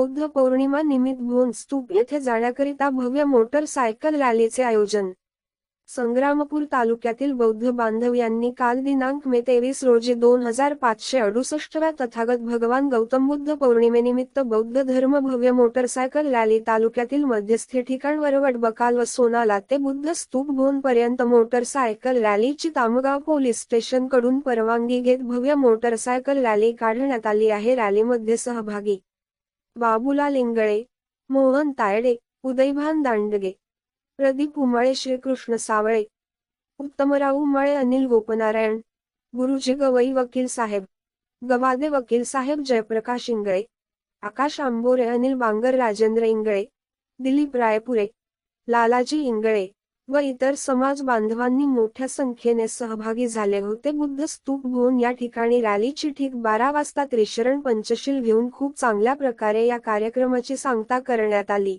बौद्ध पौर्णिमा निमित्त भुवन स्तूप येथे जाण्याकरिता भव्य मोटरसायकल रॅलीचे आयोजन. संग्रामपूर तालुक्यातील बौद्ध बांधव यांनी काल दिनांक मे तेवीस रोजी दोन हजार पाचशे अडुसष्टव्या तथागत भगवान गौतम बुद्ध पौर्णिमेनिमित्त बौद्ध धर्म भव्य मोटरसायकल रॅली तालुक्यातील मध्यस्थी ठिकाण वरवट बकाल व सोनाला ते बुद्ध स्तूप भोन पर्यंत मोटरसायकल रॅलीची तामगाव पोलीस स्टेशनकडून परवानगी घेत भव्य मोटरसायकल रॅली काढण्यात आली आहे. रॅलीमध्ये सहभागी बाबूलाल इंगळे मोहन तायडे उदयभान दांडगे प्रदीप उमाळे श्रीकृष्ण सावळे उत्तमराव उमाळे अनिल गोपनारायण गुरुजी गवई वकील साहेब गवादे वकील साहेब जयप्रकाश इंगळे आकाश आंबोरे अनिल बांगर राजेंद्र इंगळे दिलीप रायपुरे लालाजी इंगळे व इतर समाज बांधवांनी मोठ्या संख्येने सहभागी झाले होते. बुद्ध स्तूप घेऊन या ठिकाणी रॅलीची ठीक बारा वाजता त्रिशरण पंचशील घेऊन खूप चांगल्या प्रकारे या कार्यक्रमाची सांगता करण्यात आली.